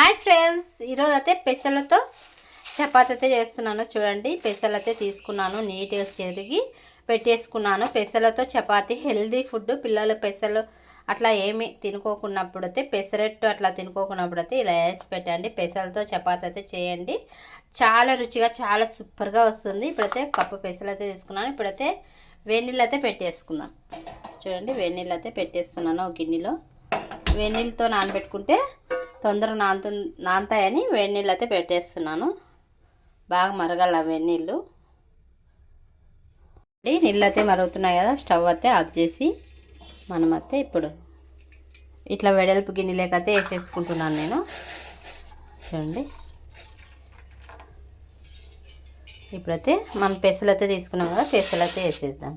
Hi friends ఈరోజు అయితే పెసలతో చపాతీ అయితే చేస్తున్నాను. చూడండి పెసలు అయితే తీసుకున్నాను. నీట్గా చెరిగి పెట్టేసుకున్నాను. పెసలతో చపాతి హెల్దీ ఫుడ్. పిల్లలు పెసలు అట్లా ఏమి తినుకోకున్నప్పుడు అయితే పెసరట్టు అట్లా తినుకోకున్నప్పుడు అయితే ఇలా వేసి పెట్టండి. పెసలతో చపాతీ అయితే చేయండి. చాలా రుచిగా చాలా సూపర్గా వస్తుంది. ఇప్పుడైతే కప్పు పెసలు అయితే తీసుకున్నాను. ఇప్పుడైతే వెన్నీళ్ళు అయితే పెట్టేసుకుందాం. చూడండి వెన్నీళ్ళు అయితే పెట్టేస్తున్నాను గిన్నెలో. వెన్నీళ్ళతో నానబెట్టుకుంటే తొందరగా నానుతు నానతాయని వేడి నీళ్ళు అయితే పెట్టేస్తున్నాను. బాగా మరగాల వేడి నీళ్ళు. నీళ్ళు అయితే మరుగుతున్నాయి కదా స్టవ్ అయితే ఆఫ్ చేసి మనం అయితే ఇప్పుడు ఇట్లా వెడల్పు గిన్నెలేకైతే వేసేసుకుంటున్నాను నేను. చూడండి. ఇప్పుడైతే మనం పెసలు అయితే తీసుకున్నాం కదా పెసలు అయితే వేసేద్దాం.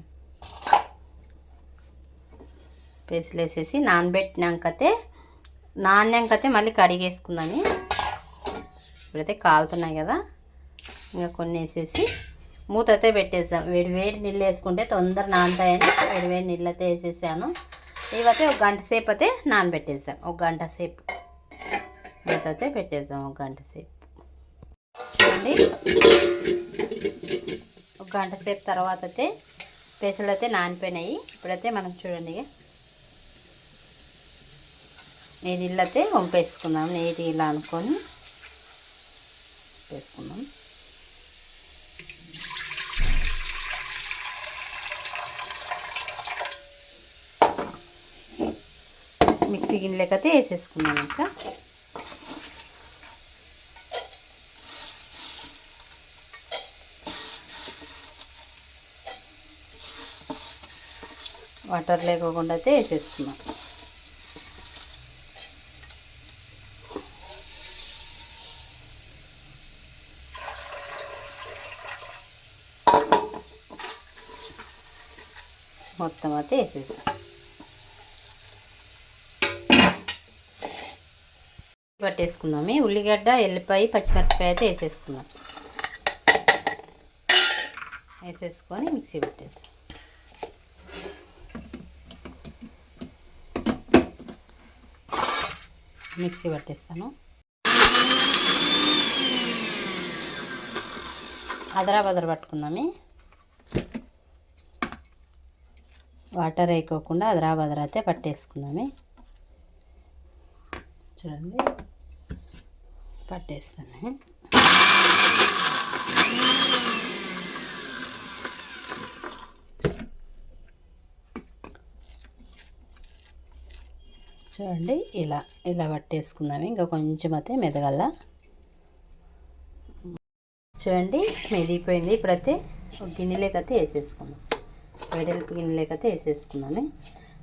పెసలు వేసేసి నానబెట్టినాకైతే నాణ్యంకైతే మళ్ళీ కడిగేసుకుందని ఇప్పుడైతే కాలుతున్నాయి కదా ఇంకా కొన్ని వేసేసి మూత అయితే పెట్టేద్దాం. వేడి వేడి నీళ్ళు వేసుకుంటే తొందర నానతాయని వేడి వేడి నీళ్ళు అయితే వేసేసాను. ఇవైతే ఒక గంట సేపు అయితే నానబెట్టేద్దాం. ఒక గంట సేపు. మూత అయితే పెట్టేద్దాం ఒక గంట సేపు. చూడండి. ఒక గంట సేపు తర్వాత అయితే పెసలు అయితే నానిపోయినాయి. ఇప్పుడైతే మనం చూడండి ఇక నేను ఇల్లతే వంపేసుకుందాం. నీటి ఇలా అనుకొని వేసుకుందాం. మిక్సీ గిన్నెలకైతే వేసేసుకున్నాం ఇంకా వాటర్ లేకోకుండా అయితే వేసేసుకున్నాం మొత్తం అయితే వేసేసి పట్టేసుకుందాము. ఉల్లిగడ్డ ఎల్లిపాయ పచ్చిమిరపకాయ అయితే వేసేసుకుందాం. వేసేసుకొని మిక్సీ పెట్టేస్తాం. మిక్సీ పట్టేస్తాను. అదరా బదర పట్టుకుందామే. వాటర్ వేయకోకుండా అదరా బదరా అయితే పట్టేసుకుందామే. చూడండి. పట్టేస్తామే చూడండి ఇలా ఇలా పట్టేసుకుందాము. ఇంకా కొంచెం అయితే మెదగల. చూడండి మెదిగిపోయింది. ఇప్పుడైతే గిన్నెలోకి అయితే వేసేసుకుందాం. వెడల్పు గిన్నెలోకైతే వేసేసుకున్నాను.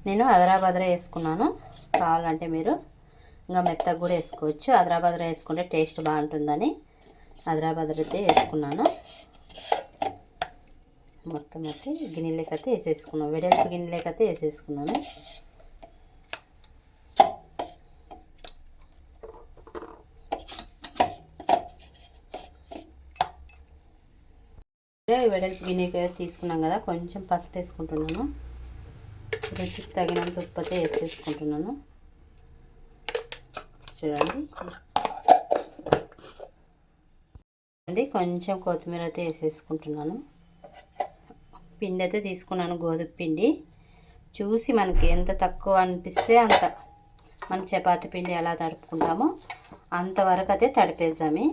నేను అదరాబదరా వేసుకున్నాను. కావాలంటే మీరు ఇంకా మెత్తగా కూడా వేసుకోవచ్చు. అదరాబదరా వేసుకుంటే టేస్ట్ బాగుంటుందని అదరాబదర అయితే వేసుకున్నాను. మొత్తం అయితే గిన్నెలకైతే వేసేసుకున్నాను. వెడల్పు గిన్నెలకైతే వేసేసుకున్నాను. వెడల్పు గిన్నె తీసుకున్నాం కదా కొంచెం పసుపు వేసుకుంటున్నాను. రుచికి తగినంత ఉప్పు అయితే వేసేసుకుంటున్నాను. చూడండి. చూడండి కొంచెం కొత్తిమీర అయితే వేసేసుకుంటున్నాను. పిండి అయితే తీసుకున్నాను గోధుమ పిండి. చూసి మనకి ఎంత తక్కువ అనిపిస్తే అంత. మనం చపాతి పిండి ఎలా తడుపుకుంటామో అంతవరకు అయితే తడిపేద్దామే.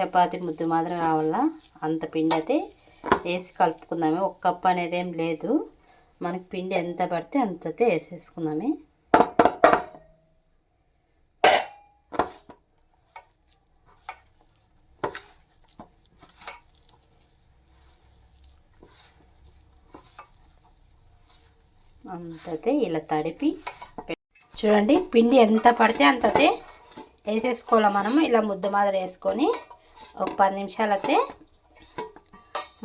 చపాతి ముద్దు మాత్రం రావాలా? అంత పిండి అయితే వేసి కలుపుకుందామే. ఒక కప్పు అనేది ఏం లేదు. మనకి పిండి ఎంత పడితే అంత అయితే వేసేసుకుందాము. అంతతే ఇలా తడిపి చూడండి పిండి ఎంత పడితే అంతతే వేసేసుకోవాలి మనం ఇలా ముద్ద మాదిరి వేసుకొని ఒక పది నిమిషాలు అయితే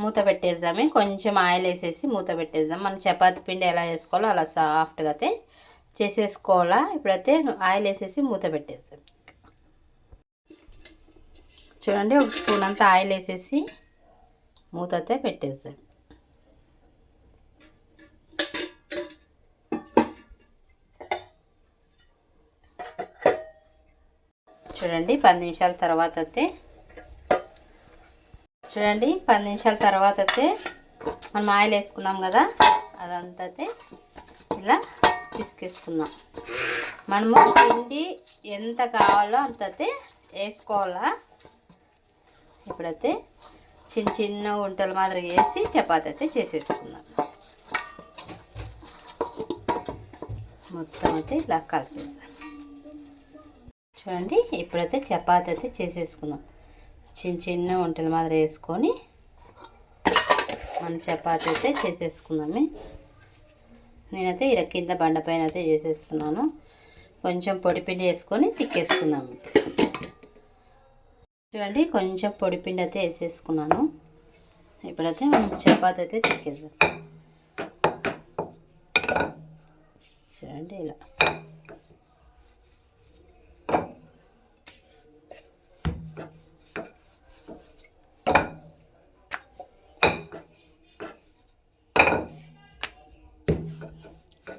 మూత పెట్టేద్దాము. కొంచెం ఆయిల్ వేసేసి మూత పెట్టేద్దాం. మనం చపాతి పిండి ఎలా చేసుకోవాలో అలా సాఫ్ట్గా అయితే చేసేసుకోవాలా. ఇప్పుడైతే ఆయిల్ వేసేసి మూత పెట్టేద్దాం. చూడండి ఒక స్పూన్ అంతా ఆయిల్ వేసేసి మూత అయితే పెట్టేద్దాం. చూడండి పది నిమిషాల తర్వాత అయితే చూడండి పది నిమిషాల తర్వాత అయితే మనం ఆయిల్ వేసుకున్నాం కదా అదంతా అయితే ఇలా పిసికేసుకుందాం. మనము పిండి ఎంత కావాలో అంత అయితే వేసుకోవాలా. ఇప్పుడైతే చిన్న చిన్న గుంటలు మాదిరి వేసి చపాతి అయితే చేసేసుకుందాం. మొత్తం అయితే ఇలా కలిపేస్తాం చూడండి ఇప్పుడైతే చపాతి అయితే చేసేసుకుందాం. చిన్న చిన్న వంటల మాదిరి వేసుకొని మన చపాతి అయితే చేసేసుకుందాము. నేనైతే ఇక్కడ కింద బండ పైన అయితే చేసేస్తున్నాను. కొంచెం పొడిపిండి వేసుకొని తిక్కేసుకుందాము. చూడండి కొంచెం పొడిపిండి అయితే వేసేసుకున్నాను. ఇప్పుడైతే మనం చపాతి అయితే తిక్కేద్దాం. చూడండి ఇలా.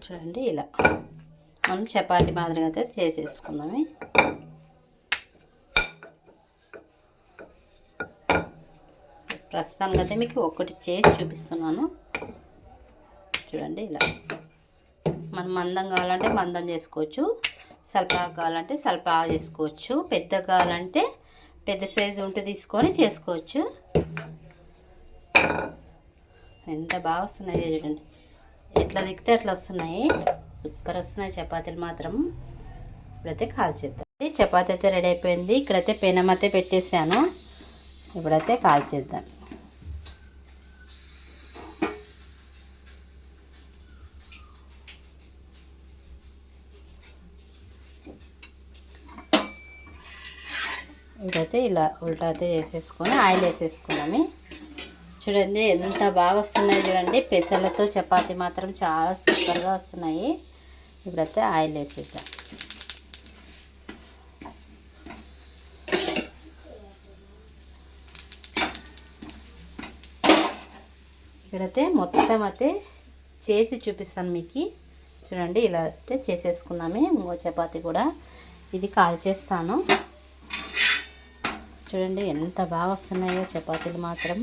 చూడండి ఇలా. మనం చపాతి మాదిరిగా అయితే చేసేసుకుందామే. ప్రస్తుతానికి అయితే మీకు ఒకటి చేసి చూపిస్తున్నాను. చూడండి ఇలా. మనం మందం కావాలంటే మందం చేసుకోవచ్చు. సల్పాగా కావాలంటే సల్పాగా చేసుకోవచ్చు. పెద్ద కావాలంటే పెద్ద సైజు ఉంటే తీసుకొని చేసుకోవచ్చు. ఎంత బాగా వస్తున్నాయి చూడండి. ఇట్లా దిగితే అట్లా వస్తున్నాయి. సూపర్ వస్తున్నాయి చపాతీలు మాత్రం. ఇప్పుడైతే కాల్చేద్దాం చపాతీ అయితే రెడీ అయిపోయింది. ఇక్కడైతే పెనం అయితే పెట్టేసాను. ఇప్పుడైతే కాల్చేద్దాం ఇదైతే ఇలా ఉల్టా అయితే చేసేసుకొని ఆయిల్ వేసేసుకున్నాము. చూడండి ఎంత బాగా వస్తున్నాయి చూడండి. పెసలతో చపాతి మాత్రం చాలా సూపర్గా వస్తున్నాయి. ఇప్పుడైతే ఆయిల్ వేసేద్దాం. ఇక్కడైతే మొత్తం అయితే చేసి చూపిస్తాను మీకు. చూడండి ఇలా అయితే చేసేసుకుందామే. ఇంకో చపాతి కూడా ఇది కాల్చేస్తాను. చూడండి ఎంత బాగా వస్తున్నాయో చపాతీలు మాత్రం.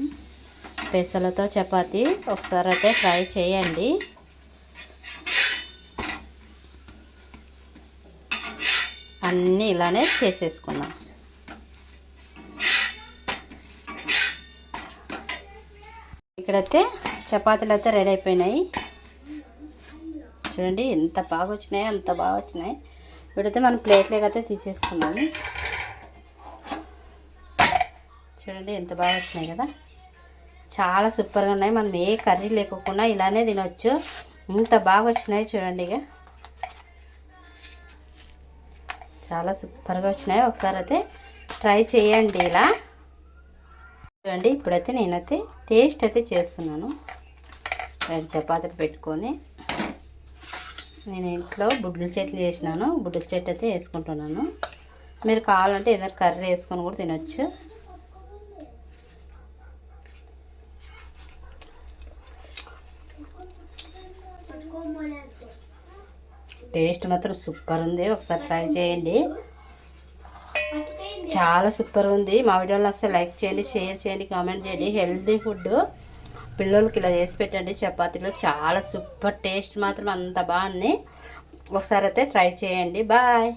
పెసలతో చపాతి ఒకసారి అయితే ఫ్రై చేయండి. అన్నీ ఇలానే చేసేసుకున్నాం ఇక్కడైతే చపాతీలు అయితే రెడీ అయిపోయినాయి. చూడండి ఎంత బాగా వచ్చినాయి అంత బాగా వచ్చినాయి. ఇప్పుడైతే మనం ప్లేట్లోకి అయితే తీసేసుకున్నాము చూడండి ఎంత బాగా వచ్చినాయి కదా. చాలా సూపర్గా ఉన్నాయి. మనం ఏ కర్రీ లేకోకుండా ఇలానే తినొచ్చు. ఇంత బాగా వచ్చినాయి చూడండి ఇక. చాలా సూపర్గా వచ్చినాయి. ఒకసారి అయితే ట్రై చేయండి ఇలా. చూడండి ఇప్పుడైతే నేనైతే టేస్ట్ అయితే చేస్తున్నాను. రెండు చపాతీలు పెట్టుకొని నేను ఇంట్లో బుడ్ల చెట్లు చేసినాను. బుడ్ల చెట్టు అయితే వేసుకుంటున్నాను. మీరు కావాలంటే ఏదైనా కర్రీ వేసుకొని కూడా తినొచ్చు. టేస్ట్ మాత్రం సూపర్ ఉంది. ఒకసారి ట్రై చేయండి. చాలా సూపర్ ఉంది. మా వీడియోలో వస్తే లైక్ చేయండి షేర్ చేయండి కామెంట్ చేయండి. హెల్తీ ఫుడ్ పిల్లలకి ఇలా చేసి పెట్టండి. చపాతీలో చాలా సూపర్ టేస్ట్ మాత్రం అంత బాగుంది. ఒకసారి అయితే ట్రై చేయండి. బాయ్.